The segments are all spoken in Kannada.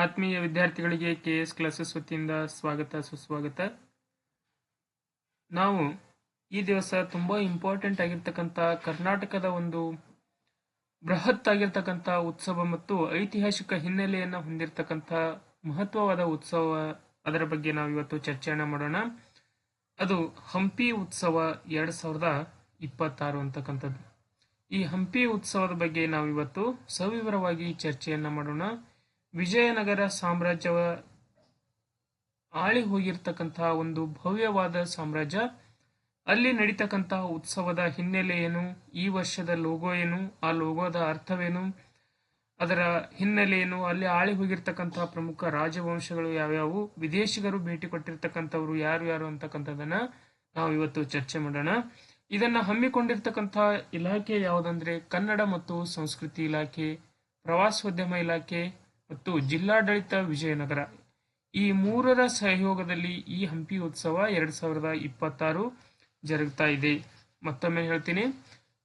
ಆತ್ಮೀಯ ವಿದ್ಯಾರ್ಥಿಗಳಿಗೆ ಕೆ ಎಸ್ ಕ್ಲಾಸಸ್ ವತಿಯಿಂದ ಸ್ವಾಗತ, ಸುಸ್ವಾಗತ. ನಾವು ಈ ದಿವಸ ತುಂಬ ಇಂಪಾರ್ಟೆಂಟ್ ಆಗಿರ್ತಕ್ಕಂಥ ಕರ್ನಾಟಕದ ಒಂದು ಬೃಹತ್ ಆಗಿರ್ತಕ್ಕಂಥ ಉತ್ಸವ ಮತ್ತು ಐತಿಹಾಸಿಕ ಹಿನ್ನೆಲೆಯನ್ನು ಹೊಂದಿರತಕ್ಕಂಥ ಮಹತ್ವವಾದ ಉತ್ಸವ ಅದರ ಬಗ್ಗೆ ನಾವು ಇವತ್ತು ಚರ್ಚೆಯನ್ನು ಮಾಡೋಣ. ಅದು ಹಂಪಿ ಉತ್ಸವ ಎರಡು ಸಾವಿರದ ಇಪ್ಪತ್ತಾರು ಅಂತಕ್ಕಂಥದ್ದು. ಈ ಹಂಪಿ ಉತ್ಸವದ ಬಗ್ಗೆ ನಾವು ಇವತ್ತು ಸವಿವರವಾಗಿ ಚರ್ಚೆಯನ್ನ ಮಾಡೋಣ. ವಿಜಯನಗರ ಸಾಮ್ರಾಜ್ಯವ ಆಳಿ ಹೋಗಿರ್ತಕ್ಕಂತಹ ಒಂದು ಭವ್ಯವಾದ ಸಾಮ್ರಾಜ್ಯ. ಅಲ್ಲಿ ನಡೀತಕ್ಕಂತಹ ಉತ್ಸವದ ಹಿನ್ನೆಲೆ ಏನು? ಈ ವರ್ಷದ ಲೋಗೋ ಏನು? ಆ ಲೋಗೋದ ಅರ್ಥವೇನು? ಅದರ ಹಿನ್ನೆಲೆ ಏನು? ಅಲ್ಲಿ ಆಳಿ ಹೋಗಿರ್ತಕ್ಕಂತಹ ಪ್ರಮುಖ ರಾಜವಂಶಗಳು ಯಾವ್ಯಾವು? ವಿದೇಶಿಗರು ಭೇಟಿ ಕೊಟ್ಟಿರ್ತಕ್ಕಂಥವ್ರು ಯಾರು ಯಾರು ಅಂತಕ್ಕಂಥದ್ದನ್ನ ನಾವು ಇವತ್ತು ಚರ್ಚೆ ಮಾಡೋಣ. ಇದನ್ನ ಹಮ್ಮಿಕೊಂಡಿರ್ತಕ್ಕಂಥ ಇಲಾಖೆ ಯಾವುದಂದ್ರೆ ಕನ್ನಡ ಮತ್ತು ಸಂಸ್ಕೃತಿ ಇಲಾಖೆ, ಪ್ರವಾಸೋದ್ಯಮ ಇಲಾಖೆ ಮತ್ತು ಜಿಲ್ಲಾಡಳಿತ ವಿಜಯನಗರ. ಈ ಮೂರರ ಸಹಯೋಗದಲ್ಲಿ ಈ ಹಂಪಿ ಉತ್ಸವ ಎರಡು ಸಾವಿರದ ಇಪ್ಪತ್ತಾರು ಜರುಗ್ತಾ ಇದೆ. ಮತ್ತೊಮ್ಮೆ ಹೇಳ್ತೀನಿ,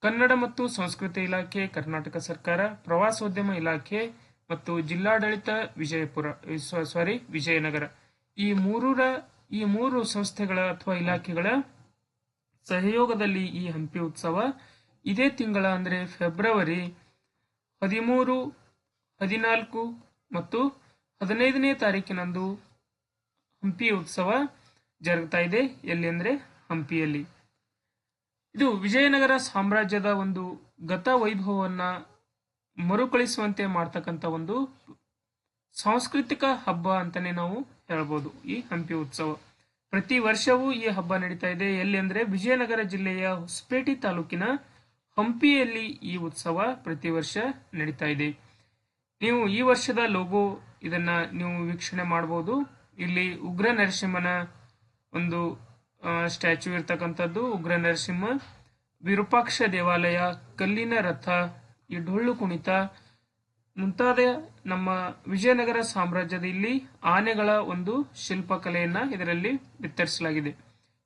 ಕನ್ನಡ ಮತ್ತು ಸಂಸ್ಕೃತಿ ಇಲಾಖೆ, ಕರ್ನಾಟಕ ಸರ್ಕಾರ, ಪ್ರವಾಸೋದ್ಯಮ ಇಲಾಖೆ ಮತ್ತು ಜಿಲ್ಲಾಡಳಿತ ವಿಜಯಪುರ ಸಾರಿ ವಿಜಯನಗರ. ಈ ಮೂರರ, ಈ ಮೂರು ಸಂಸ್ಥೆಗಳ ಅಥವಾ ಇಲಾಖೆಗಳ ಸಹಯೋಗದಲ್ಲಿ ಈ ಹಂಪಿ ಉತ್ಸವ ಇದೇ ತಿಂಗಳ ಅಂದ್ರೆ ಫೆಬ್ರವರಿ ಹದಿಮೂರು, ಹದಿನಾಲ್ಕು ಮತ್ತು ಹದಿನೈದನೇ ತಾರೀಕಿನಂದು ಹಂಪಿ ಉತ್ಸವ ಜರುಗ್ತಾ ಇದೆ. ಎಲ್ಲಿ ಅಂದರೆ ಹಂಪಿಯಲ್ಲಿ. ಇದು ವಿಜಯನಗರ ಸಾಮ್ರಾಜ್ಯದ ಒಂದು ಗತ ವೈಭವವನ್ನ ಮರುಕಳಿಸುವಂತೆ ಮಾಡ್ತಕ್ಕಂಥ ಒಂದು ಸಾಂಸ್ಕೃತಿಕ ಹಬ್ಬ ಅಂತಲೇ ನಾವು ಹೇಳ್ಬೋದು ಈ ಹಂಪಿ ಉತ್ಸವ. ಪ್ರತಿ ವರ್ಷವೂ ಈ ಹಬ್ಬ ನಡೀತಾ ಇದೆ. ಎಲ್ಲಿ ಅಂದರೆ ವಿಜಯನಗರ ಜಿಲ್ಲೆಯ ಹೊಸಪೇಟೆ ತಾಲೂಕಿನ ಹಂಪಿಯಲ್ಲಿ ಈ ಉತ್ಸವ ಪ್ರತಿ ವರ್ಷ ನಡೀತಾ ಇದೆ. ನೀವು ಈ ವರ್ಷದ ಲೋಗೋ ಇದನ್ನ ನೀವು ವೀಕ್ಷಣೆ ಮಾಡಬಹುದು ಇಲ್ಲಿ ಉಗ್ರ ನರಸಿಂಹನ ಒಂದು ಸ್ಟ್ಯಾಚು ಇರ್ತಕ್ಕಂಥದ್ದು, ಉಗ್ರ ನರಸಿಂಹ. ವಿರೂಪಾಕ್ಷ ದೇವಾಲಯ, ಕಲ್ಲಿನ ರಥ, ಈ ಡೊಳ್ಳು ಕುಣಿತ. ಮುಂತಾದ ನಮ್ಮ ವಿಜಯನಗರ ಸಾಮ್ರಾಜ್ಯದ ಇಲ್ಲಿ ಆನೆಗಳ ಒಂದು ಶಿಲ್ಪಕಲೆಯನ್ನ ಇದರಲ್ಲಿ ಬಿತ್ತರಿಸಲಾಗಿದೆ.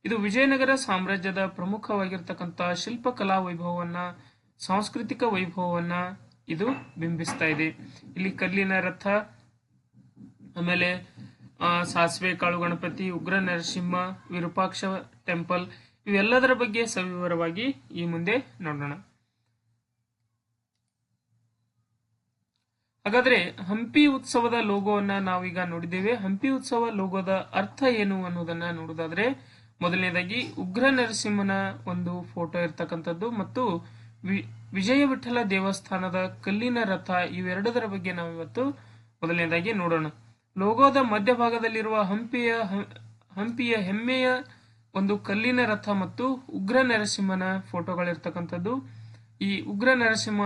ಇದು ವಿಜಯನಗರ ಸಾಮ್ರಾಜ್ಯದ ಪ್ರಮುಖವಾಗಿರ್ತಕ್ಕಂಥ ಶಿಲ್ಪಕಲಾ ವೈಭವವನ್ನ, ಸಾಂಸ್ಕೃತಿಕ ವೈಭವವನ್ನ ಇದು ಬಿಂಬಿಸ್ತಾ ಇದೆ. ಇಲ್ಲಿ ಕಲ್ಲಿನ ರಥ ಆಮೇಲೆ ಆ, ಸಾಸಿವೆ ಕಾಳು ಗಣಪತಿ ಉಗ್ರ ನರಸಿಂಹ ವಿರೂಪಾಕ್ಷ ಟೆಂಪಲ್ ಇವೆಲ್ಲದರ ಬಗ್ಗೆ ಸವಿವರವಾಗಿ ಈ ಮುಂದೆ ನೋಡೋಣ. ಹಾಗಾದ್ರೆ ಹಂಪಿ ಉತ್ಸವದ ಲೋಗೋವನ್ನ ನಾವೀಗ ನೋಡಿದ್ದೇವೆ. ಹಂಪಿ ಉತ್ಸವ ಲೋಗೋದ ಅರ್ಥ ಏನು ಅನ್ನೋದನ್ನ ನೋಡೋದಾದ್ರೆ ಮೊದಲನೇದಾಗಿ ಉಗ್ರ ನರಸಿಂಹನ ಒಂದು ಫೋಟೋ ಇರ್ತಕ್ಕಂಥದ್ದು ಮತ್ತು ವಿಜಯ ವಿಠಲ ದೇವಸ್ಥಾನದ ಕಲ್ಲಿನ ರಥ ಇವೆರಡದರ ಬಗ್ಗೆ ನಾವು ಇವತ್ತು ಮೊದಲನೇದಾಗಿ ನೋಡೋಣ. ಲೋಗೋದ ಮಧ್ಯಭಾಗದಲ್ಲಿರುವ ಹಂಪಿಯ ಹಂಪಿಯ ಹೆಮ್ಮೆಯ ಒಂದು ಕಲ್ಲಿನ ರಥ ಮತ್ತು ಉಗ್ರ ನರಸಿಂಹನ ಫೋಟೋಗಳಿರ್ತಕ್ಕಂಥದ್ದು. ಈ ಉಗ್ರ ನರಸಿಂಹ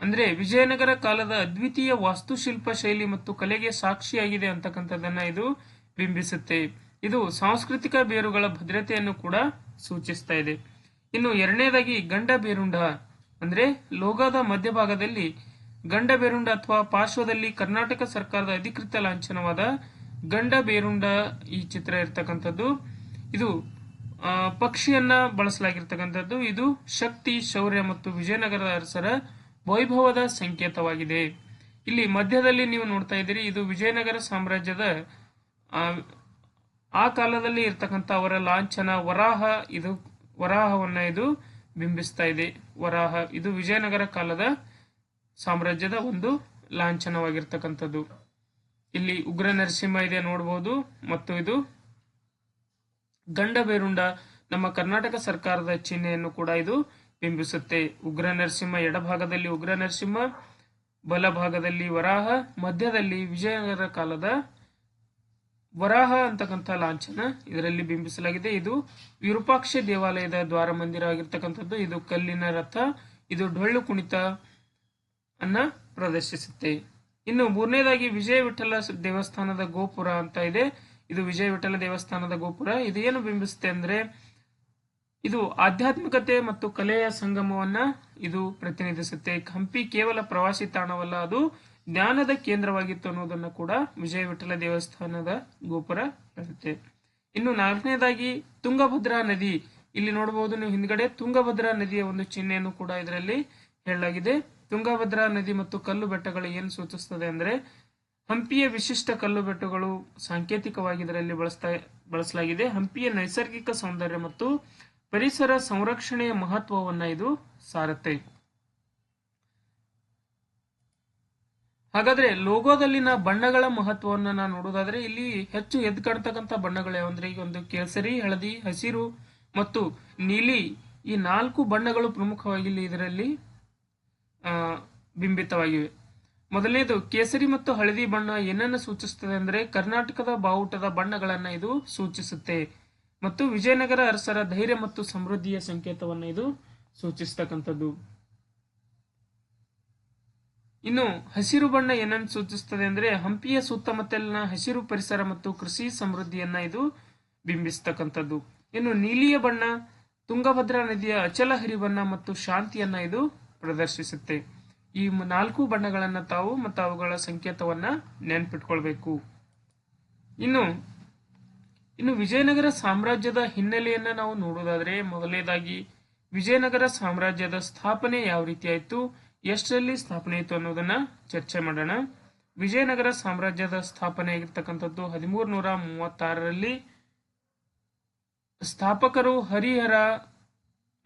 ಅಂದ್ರೆ ವಿಜಯನಗರ ಕಾಲದ ಅದ್ವಿತೀಯ ವಾಸ್ತುಶಿಲ್ಪ ಶೈಲಿ ಮತ್ತು ಕಲೆಗೆ ಸಾಕ್ಷಿಯಾಗಿದೆ ಅಂತಕ್ಕಂಥದ್ದನ್ನ ಇದು ಬಿಂಬಿಸುತ್ತೆ. ಇದು ಸಾಂಸ್ಕೃತಿಕ ಬೇರುಗಳ ಭದ್ರತೆಯನ್ನು ಕೂಡ ಸೂಚಿಸ್ತಾ ಇದೆ. ಇನ್ನು ಎರಡನೇದಾಗಿ ಗಂಡ ಬೇರುಂಡ ಅಂದ್ರೆ ಲೋಗೋದ ಮಧ್ಯಭಾಗದಲ್ಲಿ ಗಂಡ ಬೇರುಂಡ ಅಥವಾ ಪಾರ್ಶ್ವದಲ್ಲಿ ಕರ್ನಾಟಕ ಸರ್ಕಾರದ ಅಧಿಕೃತ ಲಾಂಛನವಾದ ಗಂಡ ಬೇರುಂಡ ಈ ಚಿತ್ರ ಇರ್ತಕ್ಕಂಥದ್ದು. ಇದು ಪಕ್ಷಿಯನ್ನ ಬಳಸಲಾಗಿರ್ತಕ್ಕಂಥದ್ದು. ಇದು ಶಕ್ತಿ, ಶೌರ್ಯ ಮತ್ತು ವಿಜಯನಗರದ ಅರಸರ ವೈಭವದ ಸಂಕೇತವಾಗಿದೆ. ಇಲ್ಲಿ ಮಧ್ಯದಲ್ಲಿ ನೀವು ನೋಡ್ತಾ ಇದ್ದೀರಿ, ಇದು ವಿಜಯನಗರ ಸಾಮ್ರಾಜ್ಯದ ಆ ಕಾಲದಲ್ಲಿ ಇರ್ತಕ್ಕಂಥ ಅವರ ಲಾಂಛನ, ವರಾಹ. ಇದು ವರಾಹವನ್ನ ಇದು ಬಿಂಬಿಸ್ತಾ ಇದೆ. ವರಾಹ, ಇದು ವಿಜಯನಗರ ಕಾಲದ ಸಾಮ್ರಾಜ್ಯದ ಒಂದು ಲಾಂಛನವಾಗಿರ್ತಕ್ಕಂಥದ್ದು. ಇಲ್ಲಿ ಉಗ್ರ ನರಸಿಂಹ ಇದೆ ನೋಡಬಹುದು ಮತ್ತು ಇದು ಗಂಡ ಬೇರುಂಡ ನಮ್ಮ ಕರ್ನಾಟಕ ಸರ್ಕಾರದ ಚಿಹ್ನೆಯನ್ನು ಕೂಡ ಇದು ಬಿಂಬಿಸುತ್ತೆ. ಉಗ್ರ ನರಸಿಂಹ ಎಡಭಾಗದಲ್ಲಿ ಉಗ್ರ ನರಸಿಂಹ, ಬಲಭಾಗದಲ್ಲಿ ವರಾಹ, ಮಧ್ಯದಲ್ಲಿ ವಿಜಯನಗರ ಕಾಲದ ವರಾಹ ಅಂತಕ್ಕಂಥ ಲಾಂಛನ ಇದರಲ್ಲಿ ಬಿಂಬಿಸಲಾಗಿದೆ. ಇದು ವಿರೂಪಾಕ್ಷ ದೇವಾಲಯದ ದ್ವಾರ ಮಂದಿರ ಆಗಿರ್ತಕ್ಕಂಥದ್ದು. ಇದು ಕಲ್ಲಿನ ರಥ, ಇದು ಡೊಳ್ಳು ಕುಣಿತ ಅನ್ನ ಪ್ರದರ್ಶಿಸುತ್ತೆ. ಇನ್ನು ಮೂರನೇದಾಗಿ ವಿಜಯ ವಿಠಲ ದೇವಸ್ಥಾನದ ಗೋಪುರ ಅಂತ ಇದೆ. ಇದು ವಿಜಯ ವಿಠಲ ದೇವಸ್ಥಾನದ ಗೋಪುರ. ಇದು ಏನು ಬಿಂಬಿಸುತ್ತೆ ಅಂದ್ರೆ, ಇದು ಆಧ್ಯಾತ್ಮಿಕತೆ ಮತ್ತು ಕಲೆಯ ಸಂಗಮವನ್ನ ಇದು ಪ್ರತಿನಿಧಿಸುತ್ತೆ. ಹಂಪಿ ಕೇವಲ ಪ್ರವಾಸಿ ತಾಣವಲ್ಲ, ಅದು ಜ್ಞಾನದ ಕೇಂದ್ರವಾಗಿತ್ತು ಅನ್ನೋದನ್ನ ಕೂಡ ವಿಜಯ ವಿಠಲ ದೇವಸ್ಥಾನದ ಗೋಪುರ ಹೇಳುತ್ತೆ ಇನ್ನು ನಾಲ್ಕನೇದಾಗಿ ತುಂಗಭದ್ರಾ ನದಿ. ಇಲ್ಲಿ ನೋಡಬಹುದು ನೀವು ಹಿಂದ್ಗಡೆ ತುಂಗಭದ್ರಾ ನದಿಯ ಒಂದು ಚಿಹ್ನೆಯನ್ನು ಕೂಡ ಇದರಲ್ಲಿ ಹೇಳಲಾಗಿದೆ. ತುಂಗಭದ್ರಾ ನದಿ ಮತ್ತು ಕಲ್ಲು ಬೆಟ್ಟಗಳು ಏನು ಸೂಚಿಸ್ತದೆ ಅಂದ್ರೆ ಹಂಪಿಯ ವಿಶಿಷ್ಟ ಕಲ್ಲು ಬೆಟ್ಟಗಳು ಸಾಂಕೇತಿಕವಾಗಿ ಇದರಲ್ಲಿ ಬಳಸ್ತಾ ಬಳಸಲಾಗಿದೆ. ಹಂಪಿಯ ನೈಸರ್ಗಿಕ ಸೌಂದರ್ಯ ಮತ್ತು ಪರಿಸರ ಸಂರಕ್ಷಣೆಯ ಮಹತ್ವವನ್ನ ಇದು ಸಾರುತ್ತೆ. ಹಾಗಾದ್ರೆ ಲೋಗೋದಲ್ಲಿನ ಬಣ್ಣಗಳ ಮಹತ್ವವನ್ನು ನಾವು ನೋಡೋದಾದ್ರೆ ಇಲ್ಲಿ ಹೆಚ್ಚು ಎದ್ದು ಕಾಣ್ತಕ್ಕಂಥ ಬಣ್ಣಗಳು. ಯಾವಂದ್ರೆ ಈಗ ಒಂದು ಕೇಸರಿ, ಹಳದಿ, ಹಸಿರು ಮತ್ತು ನೀಲಿ ಈ ನಾಲ್ಕು ಬಣ್ಣಗಳು ಪ್ರಮುಖವಾಗಿ ಇಲ್ಲಿ ಇದರಲ್ಲಿ ಬಿಂಬಿತವಾಗಿವೆ. ಮೊದಲನೇದು, ಕೇಸರಿ ಮತ್ತು ಹಳದಿ ಬಣ್ಣ ಏನನ್ನು ಸೂಚಿಸುತ್ತದೆ ಅಂದ್ರೆ ಕರ್ನಾಟಕದ ಬಾವುಟದ ಬಣ್ಣಗಳನ್ನ ಇದು ಸೂಚಿಸುತ್ತೆ. ಮತ್ತು ವಿಜಯನಗರ ಅರಸರ ಧೈರ್ಯ ಮತ್ತು ಸಮೃದ್ಧಿಯ ಸಂಕೇತವನ್ನ ಇದು ಸೂಚಿಸ್ತಕ್ಕಂಥದ್ದು. ಇನ್ನು ಹಸಿರು ಬಣ್ಣ ಏನನ್ನು ಸೂಚಿಸುತ್ತದೆ ಅಂದ್ರೆ ಹಂಪಿಯ ಸುತ್ತಮುತ್ತಲಿನ ಹಸಿರು ಪರಿಸರ ಮತ್ತು ಕೃಷಿ ಸಮೃದ್ಧಿಯನ್ನ ಇದು ಬಿಂಬಿಸ್ತಕ್ಕಂಥದ್ದು. ಇನ್ನು ನೀಲಿಯ ಬಣ್ಣ, ತುಂಗಭದ್ರಾ ನದಿಯ ಅಚಲ ಹರಿವನ್ನ ಮತ್ತು ಶಾಂತಿಯನ್ನ ಇದು ಪ್ರದರ್ಶಿಸುತ್ತೆ. ಈ ನಾಲ್ಕು ಬಣ್ಣಗಳನ್ನ ತಾವು ಮತ್ತು ಅವುಗಳ ಸಂಕೇತವನ್ನ ನೆನ್ಪಿಟ್ಕೊಳ್ಬೇಕು. ಇನ್ನು ಇನ್ನು ವಿಜಯನಗರ ಸಾಮ್ರಾಜ್ಯದ ಹಿನ್ನೆಲೆಯನ್ನ ನಾವು ನೋಡೋದಾದ್ರೆ ಮೊದಲನೇದಾಗಿ ವಿಜಯನಗರ ಸಾಮ್ರಾಜ್ಯದ ಸ್ಥಾಪನೆ ಯಾವ ರೀತಿ ಆಯ್ತು ಎಷ್ಟರಲ್ಲಿ ಸ್ಥಾಪನೆ ಆಯಿತು ಅನ್ನೋದನ್ನ ಚರ್ಚೆ ಮಾಡೋಣ. ವಿಜಯನಗರ ಸಾಮ್ರಾಜ್ಯದ ಸ್ಥಾಪನೆ ಆಗಿರ್ತಕ್ಕಂಥದ್ದು ಹದಿಮೂರು ನೂರ ಮೂವತ್ತಾರರಲ್ಲಿ. ಸ್ಥಾಪಕರು ಹರಿಹರ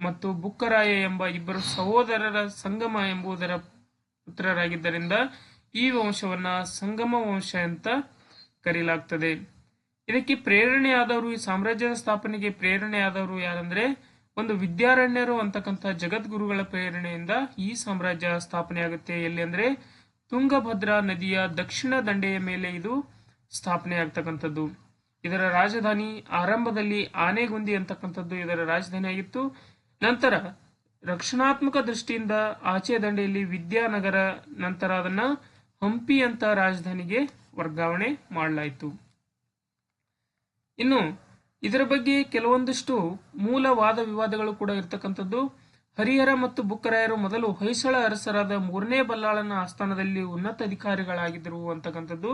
ಮತ್ತು ಬುಕ್ಕರಾಯ ಎಂಬ ಇಬ್ಬರು ಸಹೋದರರ ಸಂಗಮ ಎಂಬುದರ ಪುತ್ರರಾಗಿದ್ದರಿಂದ ಈ ವಂಶವನ್ನ ಸಂಗಮ ವಂಶ ಅಂತ ಕರೆಯಲಾಗ್ತದೆ ಇದಕ್ಕೆ ಪ್ರೇರಣೆಯಾದವರು ಈ ಸಾಮ್ರಾಜ್ಯದ ಸ್ಥಾಪನೆಗೆ ಪ್ರೇರಣೆಯಾದವರು ಯಾರಂದ್ರೆ ಒಂದು ವಿದ್ಯಾರಣ್ಯರು ಅಂತಕ್ಕಂಥ ಜಗದ್ಗುರುಗಳ ಪ್ರೇರಣೆಯಿಂದ ಈ ಸಾಮ್ರಾಜ್ಯ ಸ್ಥಾಪನೆ ಆಗುತ್ತೆ. ಎಲ್ಲಿ ಅಂದ್ರೆ ತುಂಗಭದ್ರಾ ನದಿಯ ದಕ್ಷಿಣ ದಂಡೆಯ ಮೇಲೆ ಇದು ಸ್ಥಾಪನೆ ಆಗ್ತಕ್ಕಂಥದ್ದು. ಇದರ ರಾಜಧಾನಿ ಆರಂಭದಲ್ಲಿ ಆನೆಗುಂದಿ ಅಂತಕ್ಕಂಥದ್ದು ಇದರ ರಾಜಧಾನಿಯಾಗಿತ್ತು ನಂತರ ರಕ್ಷಣಾತ್ಮಕ ದೃಷ್ಟಿಯಿಂದ ಆಚೆ ದಂಡೆಯಲ್ಲಿ ವಿದ್ಯಾನಗರ, ನಂತರ ಅದನ್ನ ಹಂಪಿ ಅಂತ ರಾಜಧಾನಿಗೆ ವರ್ಗಾವಣೆ ಮಾಡಲಾಯಿತು. ಇನ್ನು ಇದರ ಬಗ್ಗೆ ಕೆಲವೊಂದಿಷ್ಟು ಮೂಲ ವಾದ ವಿವಾದಗಳು ಕೂಡ ಇರತಕ್ಕಂಥದ್ದು. ಹರಿಹರ ಮತ್ತು ಬುಕ್ಕರಾಯರು ಮೊದಲು ಹೊಯ್ಸಳ ಅರಸರಾದ ಮೂರನೇ ಬಲ್ಲಾಳನ ಆಸ್ಥಾನದಲ್ಲಿ ಉನ್ನತ ಅಧಿಕಾರಿಗಳಾಗಿದ್ದರು ಅಂತಕ್ಕಂಥದ್ದು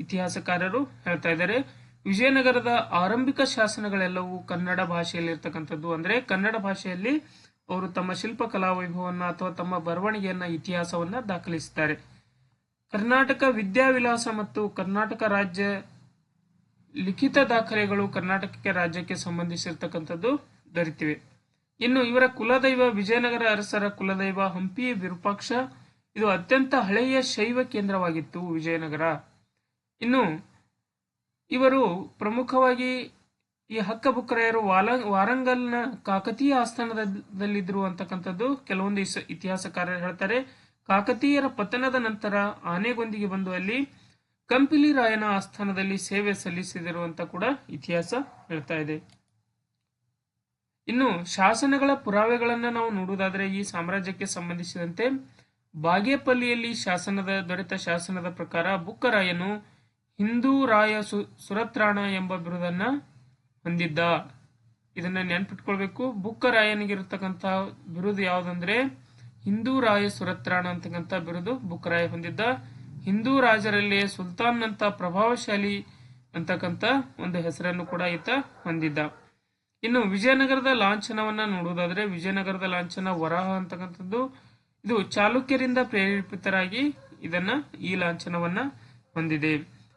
ಇತಿಹಾಸಕಾರರು ಹೇಳ್ತಾ ಇದ್ದಾರೆ. ವಿಜಯನಗರದ ಆರಂಭಿಕ ಶಾಸನಗಳೆಲ್ಲವೂ ಕನ್ನಡ ಭಾಷೆಯಲ್ಲಿ ಇರ್ತಕ್ಕಂಥದ್ದು. ಅಂದ್ರೆ ಕನ್ನಡ ಭಾಷೆಯಲ್ಲಿ ಅವರು ತಮ್ಮ ಶಿಲ್ಪಕಲಾ ವೈಭವನ್ನ ಅಥವಾ ತಮ್ಮ ಬರವಣಿಗೆಯನ್ನ, ಇತಿಹಾಸವನ್ನ ದಾಖಲಿಸುತ್ತಾರೆ. ಕರ್ನಾಟಕ ವಿದ್ಯಾವಿಲಾಸ ಮತ್ತು ಕರ್ನಾಟಕ ರಾಜ್ಯ ಲಿಖಿತ ದಾಖಲೆಗಳು ಕರ್ನಾಟಕಕ್ಕೆ ರಾಜ್ಯಕ್ಕೆ ಸಂಬಂಧಿಸಿರ್ತಕ್ಕಂಥದ್ದು ದೊರೆತಿವೆ. ಇನ್ನು ಇವರ ಕುಲದೈವ ವಿಜಯನಗರ ಅರಸರ ಕುಲದೈವ ಹಂಪಿ ವಿರೂಪಾಕ್ಷ, ಇದು ಅತ್ಯಂತ ಹಳೆಯ ಶೈವ ಕೇಂದ್ರವಾಗಿತ್ತು ವಿಜಯನಗರ. ಇನ್ನು ಇವರು ಪ್ರಮುಖವಾಗಿ ಈ ಹಕ್ಕಬುಕ್ಕರಾಯರು ವಾಲ, ವಾರಂಗಲ್ನ ಕಾಕತೀಯ ಆಸ್ಥಾನದಲ್ಲಿದ್ದರು ಅಂತಕ್ಕಂಥದ್ದು ಕೆಲವೊಂದು ಇತಿಹಾಸಕಾರರು ಹೇಳ್ತಾರೆ. ಕಾಕತೀಯರ ಪತನದ ನಂತರ ಆನೆಗೊಂದಿಗೆ ಬಂದು ಅಲ್ಲಿ ಕಂಪಿಲಿ ರಾಯನ ಆಸ್ಥಾನದಲ್ಲಿ ಸೇವೆ ಸಲ್ಲಿಸಿದರು ಅಂತ ಕೂಡ ಇತಿಹಾಸ ಹೇಳ್ತಾ ಇದೆ. ಇನ್ನು ಶಾಸನಗಳ ಪುರಾವೆಗಳನ್ನ ನಾವು ನೋಡುವುದಾದ್ರೆ ಈ ಸಾಮ್ರಾಜ್ಯಕ್ಕೆ ಸಂಬಂಧಿಸಿದಂತೆ ಬಾಗೇಪಲ್ಲಿಯಲ್ಲಿ ಶಾಸನದ ದೊರೆತ ಶಾಸನದ ಪ್ರಕಾರ ಬುಕ್ಕರಾಯನು ಹಿಂದೂ ರಾಯ ಸು, ಸುರತ್ರಾಣ ಎಂಬ ಬಿರುದನ್ನ ಹೊಂದಿದ್ದ. ಇದನ್ನ ನೆನ್ಪಿಟ್ಕೊಳ್ಬೇಕು. ಬುಕ್ಕರಾಯನಿಗಿರತಕ್ಕಂತಹ ಬಿರುದು ಯಾವುದಂದ್ರೆ ಹಿಂದೂ ರಾಯ ಸುರತ್ರಾಣ ಅಂತಕ್ಕಂಥ ಬಿರುದು ಬುಕ್ಕರಾಯ ಹೊಂದಿದ್ದ. ಹಿಂದೂ ರಾಜರಲ್ಲಿ ಸುಲ್ತಾನ್ ಅಂತ ಪ್ರಭಾವಶಾಲಿ ಅಂತಕ್ಕಂಥ ಒಂದು ಹೆಸರನ್ನು ಕೂಡ ಈತ ಹೊಂದಿದ್ದ. ಇನ್ನು ವಿಜಯನಗರದ ಲಾಂಛನವನ್ನ ನೋಡುವುದಾದ್ರೆ ವಿಜಯನಗರದ ಲಾಂಛನ ವರಾಹ ಅಂತಕ್ಕಂಥದ್ದು. ಇದು ಚಾಲುಕ್ಯರಿಂದ ಪ್ರೇರೇಪಿತರಾಗಿ ಇದನ್ನ ಈ ಲಾಂಛನವನ್ನ ಹೊಂದಿದೆ.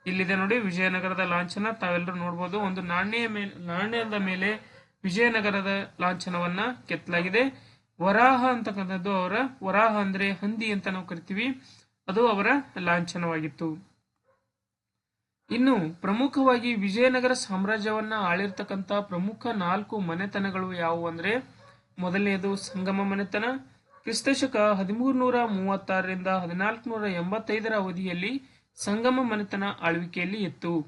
ಇಲ್ಲಿದೆ ನೋಡಿ ವಿಜಯನಗರದ ಲಾಂಛನ ತಾವೆಲ್ಲರೂ ನೋಡ್ಬೋದು. ಒಂದು ನಾಣ್ಯ ಮೇಲೆ ನಾಣ್ಯದ ಮೇಲೆ ವಿಜಯನಗರದ ಲಾಂಛನವನ್ನ ಕೆತ್ತಲಾಗಿದೆ. ವರಾಹ ಅಂತಕ್ಕಂಥದ್ದು ಅವರ ವರಾಹ ಅಂದ್ರೆ ಹಂದಿ ಅಂತ ನಾವು ಕರಿತೀವಿ. ಅದು ಅವರ ಲಾಂಛನವಾಗಿತ್ತು. ಇನ್ನು ಪ್ರಮುಖವಾಗಿ ವಿಜಯನಗರ ಸಾಮ್ರಾಜ್ಯವನ್ನ ಆಳಿರ್ತಕ್ಕಂಥ ಪ್ರಮುಖ ನಾಲ್ಕು ಮನೆತನಗಳು ಯಾವುವು ಅಂದ್ರೆ, ಮೊದಲನೆಯದು ಸಂಗಮ ಮನೆತನ. ಕ್ರಿಸ್ತಶಕ ಹದಿಮೂರು ನೂರ ಮೂವತ್ತಾರರಿಂದ ಹದಿನಾಲ್ಕು ಎಂಬತ್ತೈದರ ಅವಧಿಯಲ್ಲಿ ಸಂಗಮ ಮನೆತನ ಆಳ್ವಿಕೆಯಲ್ಲಿ ಇತ್ತು.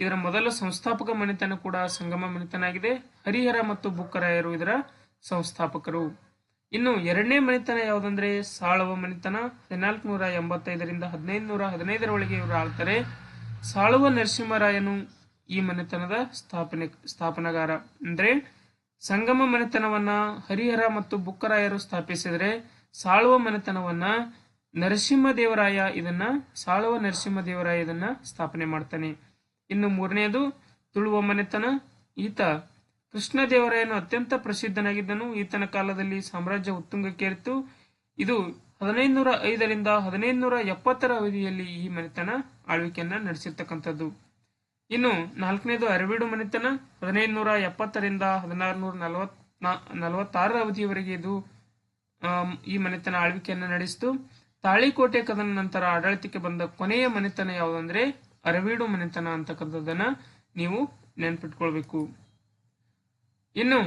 ಇದರ ಮೊದಲ ಸಂಸ್ಥಾಪಕ ಮನೆತನ ಕೂಡ ಸಂಗಮ ಮನೆತನ ಆಗಿದೆ. ಹರಿಹರ ಮತ್ತು ಬುಕ್ಕರಾಯರು ಇದರ ಸಂಸ್ಥಾಪಕರು. ಇನ್ನು ಎರಡನೇ ಮನೆತನ ಯಾವುದಂದ್ರೆ ಸಾಳವ ಮನೆತನ. ಹದಿನಾಲ್ಕು ನೂರ ಎಂಬತ್ತೈದರಿಂದ ಹದಿನೈದು ನೂರ ಹದಿನೈದರ ಒಳಗೆ ಇವರು ಆಳ್ತಾರೆ. ಸಾಳುವ ನರಸಿಂಹರಾಯನು ಈ ಮನೆತನದ ಸ್ಥಾಪನೆ, ಸ್ಥಾಪನಗಾರ. ಅಂದ್ರೆ ಸಂಗಮ ಮನೆತನವನ್ನ ಹರಿಹರ ಮತ್ತು ಬುಕ್ಕರಾಯರು ಸ್ಥಾಪಿಸಿದರೆ ಸಾಳುವ ಮನೆತನವನ್ನ ನರಸಿಂಹದೇವರಾಯ ಇದನ್ನ, ಸಾಳುವ ನರಸಿಂಹದೇವರಾಯ ಇದನ್ನ ಸ್ಥಾಪನೆ ಮಾಡ್ತಾನೆ. ಇನ್ನು ಮೂರನೆಯದು ತುಳುವ ಮನೆತನ. ಈತ ಕೃಷ್ಣದೇವರಾಯನು ಅತ್ಯಂತ ಪ್ರಸಿದ್ಧನಾಗಿದ್ದನು, ಈತನ ಕಾಲದಲ್ಲಿ ಸಾಮ್ರಾಜ್ಯ ಉತ್ತುಂಗಕ್ಕೇರಿತು. ಇದು ಹದಿನೈದುನೂರ ಐದರಿಂದ ಹದಿನೈದುನೂರ ಎಪ್ಪತ್ತರ ಅವಧಿಯಲ್ಲಿ ಈ ಮನೆತನ ಆಳ್ವಿಕೆಯನ್ನ ನಡೆಸಿರ್ತಕ್ಕಂಥದ್ದು. ಇನ್ನು ನಾಲ್ಕನೇದು ಅರವೀಡು ಮನೆತನ, ಹದಿನೈದುನೂರ ಎಪ್ಪತ್ತರಿಂದ ಹದಿನಾರುನೂರ ನಲವತ್ ನಲವತ್ತಾರರ ಅವಧಿಯವರೆಗೆ ಇದು ಈ ಮನೆತನ ಆಳ್ವಿಕೆಯನ್ನ ನಡೆಸಿತು. ತಾಳಿಕೋಟೆ ಕದನ ನಂತರ ಆಡಳಿತಕ್ಕೆ ಬಂದ ಕೊನೆಯ ಮನೆತನ ಯಾವುದಂದ್ರೆ ಅರವೀಡು ಮನೆತನ ಅಂತಕ್ಕಂಥದ್ದನ್ನ ನೀವು ನೆನ್ಪಿಟ್ಕೊಳ್ಬೇಕು. ಇನ್ನು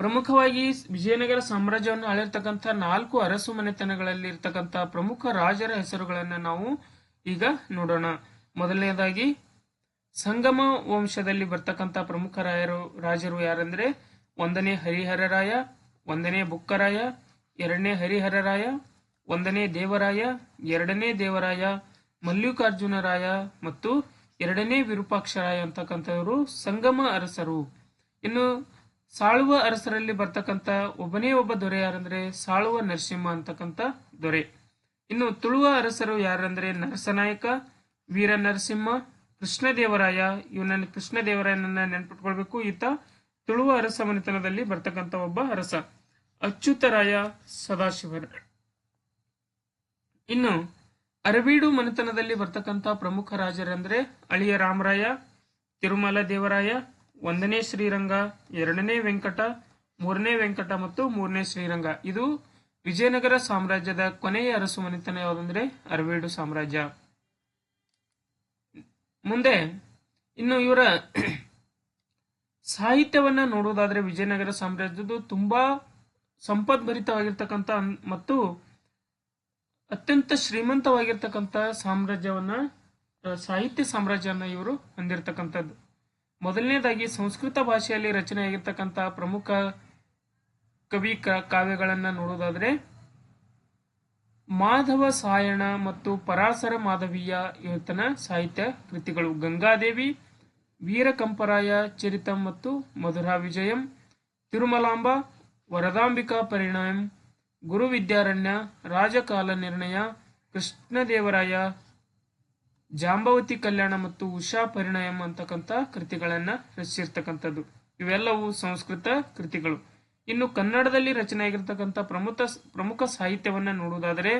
ಪ್ರಮುಖವಾಗಿ ವಿಜಯನಗರ ಸಾಮ್ರಾಜ್ಯವನ್ನು ಆಳಿರ್ತಕ್ಕಂಥ ನಾಲ್ಕು ಅರಸು ಮನೆತನಗಳಲ್ಲಿ ಇರ್ತಕ್ಕಂಥ ಪ್ರಮುಖ ರಾಜರ ಹೆಸರುಗಳನ್ನು ನಾವು ಈಗ ನೋಡೋಣ. ಮೊದಲನೇದಾಗಿ ಸಂಗಮ ವಂಶದಲ್ಲಿ ಬರ್ತಕ್ಕಂಥ ಪ್ರಮುಖ ರಾಯರು, ರಾಜರು ಯಾರಂದ್ರೆ ಒಂದನೇ ಹರಿಹರರಾಯ ಒಂದನೇ ಬುಕ್ಕರಾಯ ಎರಡನೇ ಹರಿಹರರಾಯ ಒಂದನೇ ದೇವರಾಯ, ಎರಡನೇ ದೇವರಾಯ ಮಲ್ಲಿಕಾರ್ಜುನರಾಯ ಮತ್ತು ಎರಡನೇ ವಿರೂಪಾಕ್ಷರಾಯ ಅಂತಕ್ಕಂಥವರು ಸಂಗಮ ಅರಸರು. ಇನ್ನು ಸಾಳುವ ಅರಸರಲ್ಲಿ ಬರ್ತಕ್ಕಂಥ ಒಬ್ಬನೇ ಒಬ್ಬ ದೊರೆ ಯಾರಂದ್ರೆ ಸಾಳುವ ನರಸಿಂಹ ಅಂತಕ್ಕಂಥ ದೊರೆ. ಇನ್ನು ತುಳುವ ಅರಸರು ಯಾರಂದ್ರೆ ನರಸನಾಯಕ, ವೀರ ನರಸಿಂಹ, ಕೃಷ್ಣದೇವರಾಯ. ಇವನನ್ನು ಕೃಷ್ಣದೇವರಾಯನನ್ನ ನೆನ್ಪಿಟ್ಕೊಳ್ಬೇಕು. ಈತ ತುಳುವ ಅರಸ ಮನೆತನದಲ್ಲಿ ಬರ್ತಕ್ಕಂಥ ಒಬ್ಬ ಅರಸ. ಅಚ್ಯುತರಾಯ ಸದಾಶಿವರ. ಇನ್ನು ಅರಬೀಡು ಮನೆತನದಲ್ಲಿ ಬರ್ತಕ್ಕಂಥ ಪ್ರಮುಖ ರಾಜರಂದ್ರೆ ಅಳಿಯ ರಾಮರಾಯ, ತಿರುಮಲ ದೇವರಾಯ ಒಂದನೇ ಶ್ರೀರಂಗ, ಎರಡನೇ ವೆಂಕಟ, ಮೂರನೇ ವೆಂಕಟ ಮತ್ತು ಮೂರನೇ ಶ್ರೀರಂಗ. ಇದು ವಿಜಯನಗರ ಸಾಮ್ರಾಜ್ಯದ ಕೊನೆಯ ಅರಸು ಮನೆತನ ಯಾವುದಂದ್ರೆ ಅರವೇಡು ಸಾಮ್ರಾಜ್ಯ. ಮುಂದೆ, ಇನ್ನು ಇವರ ಸಾಹಿತ್ಯವನ್ನ ನೋಡುವುದಾದ್ರೆ ವಿಜಯನಗರ ಸಾಮ್ರಾಜ್ಯದ್ದು ತುಂಬಾ ಸಂಪದ್ಭರಿತವಾಗಿರ್ತಕ್ಕಂಥ ಮತ್ತು ಅತ್ಯಂತ ಶ್ರೀಮಂತವಾಗಿರ್ತಕ್ಕಂಥ ಸಾಮ್ರಾಜ್ಯವನ್ನ ಸಾಹಿತ್ಯ ಸಾಮ್ರಾಜ್ಯವನ್ನ ಇವರು ಹೊಂದಿರತಕ್ಕಂಥದ್ದು. ಮೊದಲನೇದಾಗಿ ಸಂಸ್ಕೃತ ಭಾಷೆಯಲ್ಲಿ ರಚನೆಯಾಗಿರ್ತಕ್ಕಂಥ ಪ್ರಮುಖ ಕವಿ ಕಾವ್ಯಗಳನ್ನ ನೋಡೋದಾದ್ರೆ ಮಾಧವ ಸಾಯಣ ಮತ್ತು ಪರಾಸರ ಮಾಧವೀಯ ಇವತ್ತನ ಸಾಹಿತ್ಯ ಕೃತಿಗಳು ಗಂಗಾದೇವಿ, ವೀರಕಂಪರಾಯ, ಚರಿತಂ ಮತ್ತು ಮಧುರಾ ವಿಜಯಂ, ತಿರುಮಲಾಂಬ, ವರದಾಂಬಿಕಾ ಪರಿಣಾಮ ಗುರು ವಿದ್ಯಾರಣ್ಯ, ರಾಜಕಾಲ ನಿರ್ಣಯ, ಕೃಷ್ಣದೇವರಾಯ ಜಾಂಬವತಿ ಕಲ್ಯಾಣ ಮತ್ತು ಉಷಾ ಪರಿಣಯಂ ಅಂತಕ್ಕಂಥ ಕೃತಿಗಳನ್ನ ರಚಿಸಿರ್ತಕ್ಕಂಥದ್ದು. ಇವೆಲ್ಲವೂ ಸಂಸ್ಕೃತ ಕೃತಿಗಳು. ಇನ್ನು ಕನ್ನಡದಲ್ಲಿ ರಚನೆಯಾಗಿರ್ತಕ್ಕಂಥ ಪ್ರಮುಖ ಪ್ರಮುಖ ಸಾಹಿತ್ಯವನ್ನ ನೋಡುವುದಾದರೆ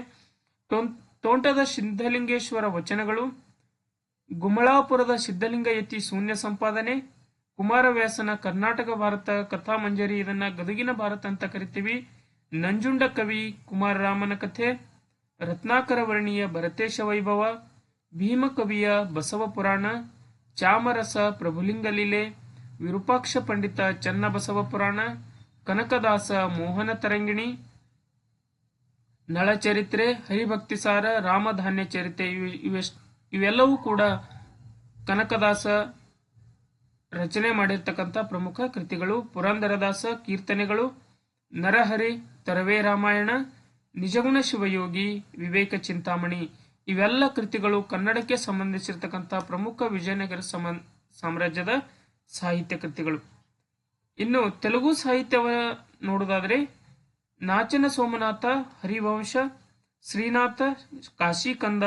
ತೋಂಟದ ಸಿದ್ಧಲಿಂಗೇಶ್ವರ ವಚನಗಳು, ಗುಮಳಾಪುರದ ಸಿದ್ಧಲಿಂಗ ಯತಿ ಶೂನ್ಯ ಸಂಪಾದನೆ, ಕುಮಾರವ್ಯಾಸನ ಕರ್ನಾಟಕ ಭಾರತ ಕಥಾ ಮಂಜರಿ ಇದನ್ನ ಗದಗಿನ ಭಾರತ ಅಂತ ಕರಿತೀವಿ ನಂಜುಂಡ ಕವಿ ಕುಮಾರರಾಮನ ಕಥೆ ರತ್ನಾಕರ ವರ್ಣೀಯ ಭರತೇಶ ವೈಭವ ಭೀಮಕವಿಯ ಬಸವ ಪುರಾಣ, ಚಾಮರಸ ಪ್ರಭುಲಿಂಗ ಲೀಲೆ ವಿರೂಪಾಕ್ಷ ಪಂಡಿತ ಚನ್ನಬಸವ ಪುರಾಣ, ಕನಕದಾಸ ಮೋಹನ ತರಂಗಿಣಿ, ನಳಚರಿತ್ರೆ, ಹರಿಭಕ್ತಿಸಾರ, ರಾಮಧಾನ್ಯ ಚರಿತ್ರೆ ಇವೆಷ್ಟು ಇವೆಲ್ಲವೂ ಕೂಡ ಕನಕದಾಸ ರಚನೆ ಮಾಡಿರ್ತಕ್ಕಂಥ ಪ್ರಮುಖ ಕೃತಿಗಳು. ಪುರಂದರದಾಸ ಕೀರ್ತನೆಗಳು, ನರಹರಿ, ತರವೇ ರಾಮಾಯಣ, ನಿಜಗುಣ ಶಿವಯೋಗಿ, ವಿವೇಕ ಚಿಂತಾಮಣಿ. ಇವೆಲ್ಲ ಕೃತಿಗಳು ಕನ್ನಡಕ್ಕೆ ಸಂಬಂಧಿಸಿರ್ತಕ್ಕಂಥ ಪ್ರಮುಖ ವಿಜಯನಗರ ಸಮ, ಸಾಮ್ರಾಜ್ಯದ ಸಾಹಿತ್ಯ ಕೃತಿಗಳು. ಇನ್ನು ತೆಲುಗು ಸಾಹಿತ್ಯವ ನೋಡೋದಾದ್ರೆ ನಾಚನ ಸೋಮನಾಥ, ಹರಿವಂಶ, ಶ್ರೀನಾಥ, ಕಾಶಿಕಂದ,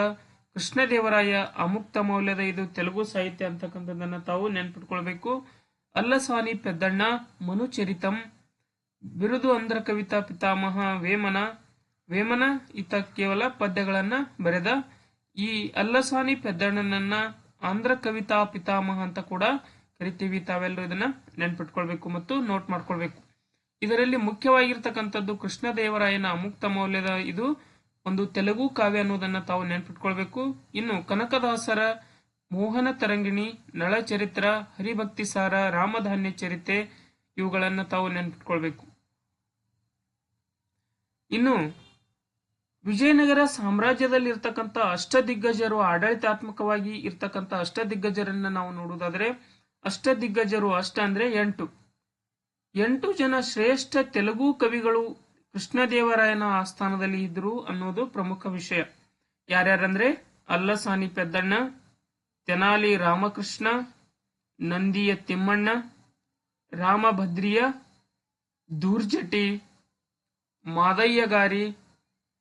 ಕೃಷ್ಣದೇವರಾಯ, ಅಮುಕ್ತ ಮೌಲ್ಯದ ಇದು ತೆಲುಗು ಸಾಹಿತ್ಯ ಅಂತಕ್ಕಂಥದ್ದನ್ನ ತಾವು ನೆನ್ಪಿಟ್ಕೊಳ್ಬೇಕು. ಅಲ್ಲಸಾನಿ ಪೆದ್ದಣ್ಣ, ಮನುಚರಿತಂ, ಬಿರುದು ಅಂದ್ರ ಕವಿತಾ ಪಿತಾಮಹ, ವೇಮನ ವೇಮನ ಈತ ಕೇವಲ ಪದ್ಯಗಳನ್ನ ಬರೆದ ಈ ಅಲ್ಲಸಾನಿ ಪೆದ್ದಣ್ಣನನ್ನ ಆಂಧ್ರ ಕವಿತಾ ಪಿತಾಮಹ ಅಂತ ಕೂಡ ಕರಿತೀವಿ ತಾವೆಲ್ಲರೂ ಇದನ್ನ ನೆನ್ಪಿಟ್ಕೊಳ್ಬೇಕು ಮತ್ತು ನೋಟ್ ಮಾಡ್ಕೊಳ್ಬೇಕು. ಇದರಲ್ಲಿ ಮುಖ್ಯವಾಗಿರ್ತಕ್ಕಂಥದ್ದು ಕೃಷ್ಣದೇವರಾಯನ ಅಮುಕ್ತ ಮೌಲ್ಯದ ಇದು ಒಂದು ತೆಲುಗು ಕಾವ್ಯ ಅನ್ನೋದನ್ನ ತಾವು ನೆನ್ಪಿಟ್ಕೊಳ್ಬೇಕು. ಇನ್ನು ಕನಕದಾಸರ ಮೋಹನ ತರಂಗಿಣಿ, ನಳಚರಿತ್ರ ಹರಿಭಕ್ತಿಸಾರ ರಾಮಧಾನ್ಯ ಚರಿತೆ ಇವುಗಳನ್ನ ತಾವು ನೆನ್ಪಿಟ್ಕೊಳ್ಬೇಕು. ಇನ್ನು ವಿಜಯನಗರ ಸಾಮ್ರಾಜ್ಯದಲ್ಲಿ ಇರ್ತಕ್ಕಂಥ ಅಷ್ಟದಿಗ್ಗಜರು ಆಡಳಿತಾತ್ಮಕವಾಗಿ ಇರ್ತಕ್ಕಂಥ ಅಷ್ಟದಿಗ್ಗಜರನ್ನ ನಾವು ನೋಡುವುದಾದ್ರೆ ಅಷ್ಟದಿಗ್ಗಜರು ಅಷ್ಟ ಅಂದ್ರೆ ಎಂಟು. ಎಂಟು ಜನ ಶ್ರೇಷ್ಠ ತೆಲುಗು ಕವಿಗಳು ಕೃಷ್ಣದೇವರಾಯನ ಆಸ್ಥಾನದಲ್ಲಿ ಇದ್ರು ಅನ್ನೋದು ಪ್ರಮುಖ ವಿಷಯ. ಯಾರ್ಯಾರಂದ್ರೆ ಅಲ್ಲಸಾನಿ ಪೆದ್ದಣ್ಣ, ತೆನಾಲಿ ರಾಮಕೃಷ್ಣ, ನಂದಿಯ ತಿಮ್ಮಣ್ಣ, ರಾಮಭದ್ರಿಯ, ದೂರ್ಜಟಿ, ಮಾದಯ್ಯಗಾರಿ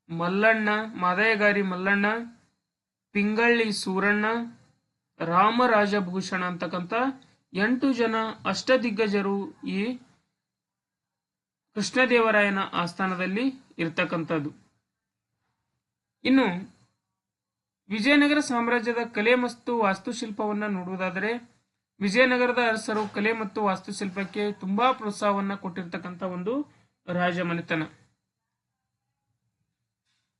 ಮಲ್ಲಣ್ಣ, ಮಾದಯಗಾರಿ ಮಲ್ಲಣ್ಣ, ಪಿಂಗಳ್ಳಿ ಸೂರಣ್ಣ, ರಾಮರಾಜಭೂಷಣ ಅಂತಕ್ಕಂಥ ಎಂಟು ಜನ ಅಷ್ಟದಿಗ್ಗಜರು ಈ ಕೃಷ್ಣದೇವರಾಯನ ಆಸ್ಥಾನದಲ್ಲಿ ಇರ್ತಕ್ಕಂಥದ್ದು. ಇನ್ನು ವಿಜಯನಗರ ಸಾಮ್ರಾಜ್ಯದ ಕಲೆ ಮತ್ತು ವಾಸ್ತುಶಿಲ್ಪವನ್ನ ನೋಡುವುದಾದರೆ, ವಿಜಯನಗರದ ಅರಸರು ಕಲೆ ಮತ್ತು ವಾಸ್ತುಶಿಲ್ಪಕ್ಕೆ ತುಂಬಾ ಪ್ರೋತ್ಸಾಹವನ್ನು ಕೊಟ್ಟಿರ್ತಕ್ಕಂಥ ಒಂದು ರಾಜಮನೆತನ.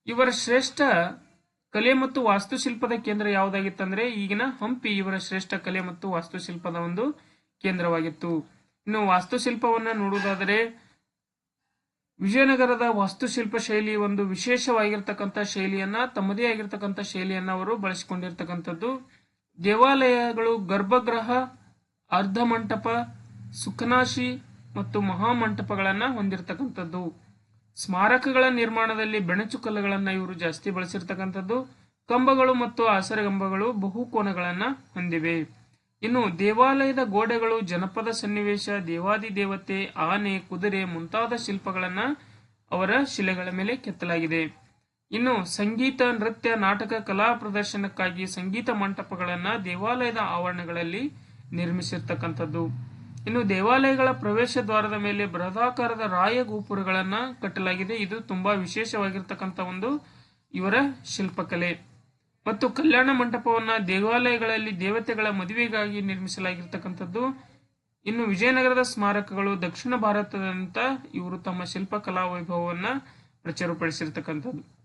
ಇವರ ಶ್ರೇಷ್ಠ ಕಲೆ ಮತ್ತು ವಾಸ್ತುಶಿಲ್ಪದ ಕೇಂದ್ರ ಯಾವುದಾಗಿತ್ತಂದ್ರೆ ಈಗಿನ ಹಂಪಿ ಇವರ ಶ್ರೇಷ್ಠ ಕಲೆ ಮತ್ತು ವಾಸ್ತುಶಿಲ್ಪದ ಒಂದು ಕೇಂದ್ರವಾಗಿತ್ತು. ಇನ್ನು ವಾಸ್ತುಶಿಲ್ಪವನ್ನ ನೋಡುವುದಾದರೆ ವಿಜಯನಗರದ ವಾಸ್ತುಶಿಲ್ಪ ಶೈಲಿ ಒಂದು ವಿಶೇಷವಾಗಿರ್ತಕ್ಕಂಥ ಶೈಲಿಯನ್ನ, ತಮ್ಮದೇ ಆಗಿರ್ತಕ್ಕಂಥ ಶೈಲಿಯನ್ನ ಅವರು ಬಳಸಿಕೊಂಡಿರ್ತಕ್ಕಂಥದ್ದು. ದೇವಾಲಯಗಳು ಗರ್ಭಗೃಹ ಅರ್ಧ ಮಂಟಪ ಸುಖನಾಶಿ ಮತ್ತು ಮಹಾಮಂಟಪಗಳನ್ನ ಹೊಂದಿರತಕ್ಕಂಥದ್ದು. ಸ್ಮಾರಕಗಳ ನಿರ್ಮಾಣದಲ್ಲಿ ಬೆಣಚು ಕಲ್ಲುಗಳನ್ನು ಇವರು ಜಾಸ್ತಿ ಬಳಸಿರ್ತಕ್ಕಂಥದ್ದು. ಕಂಬಗಳು ಮತ್ತು ಆಸರಗಂಬಗಳು ಬಹುಕೋನಗಳನ್ನು ಹೊಂದಿವೆ. ಇನ್ನು ದೇವಾಲಯದ ಗೋಡೆಗಳು ಜನಪದ ಸನ್ನಿವೇಶ, ದೇವಾದಿ ದೇವತೆ, ಆನೆ, ಕುದುರೆ ಮುಂತಾದ ಶಿಲ್ಪಗಳನ್ನ ಅವರ ಶಿಲೆಗಳ ಮೇಲೆ ಕೆತ್ತಲಾಗಿದೆ. ಇನ್ನು ಸಂಗೀತ, ನೃತ್ಯ, ನಾಟಕ, ಕಲಾ ಪ್ರದರ್ಶನಕ್ಕಾಗಿ ಸಂಗೀತ ಮಂಟಪಗಳನ್ನು ದೇವಾಲಯದ ಆವರಣಗಳಲ್ಲಿ ನಿರ್ಮಿಸಿರ್ತಕ್ಕಂಥದ್ದು. ಇನ್ನು ದೇವಾಲಯಗಳ ಪ್ರವೇಶ ದ್ವಾರದ ಮೇಲೆ ಬೃಹದಾಕಾರದ ರಾಯ ಗೋಪುರಗಳನ್ನ ಕಟ್ಟಲಾಗಿದೆ. ಇದು ತುಂಬಾ ವಿಶೇಷವಾಗಿರ್ತಕ್ಕಂಥ ಒಂದು ಇವರ ಶಿಲ್ಪಕಲೆ. ಮತ್ತು ಕಲ್ಯಾಣ ಮಂಟಪವನ್ನ ದೇವಾಲಯಗಳಲ್ಲಿ ದೇವತೆಗಳ ಮದುವೆಗಾಗಿ ನಿರ್ಮಿಸಲಾಗಿರ್ತಕ್ಕಂಥದ್ದು. ಇನ್ನು ವಿಜಯನಗರದ ಸ್ಮಾರಕಗಳು ದಕ್ಷಿಣ ಭಾರತದಂತ ಇವರು ತಮ್ಮ ಶಿಲ್ಪಕಲಾ ವೈಭವವನ್ನ ಪ್ರಚುರಪಡಿಸಿರ್ತಕ್ಕಂಥದ್ದು.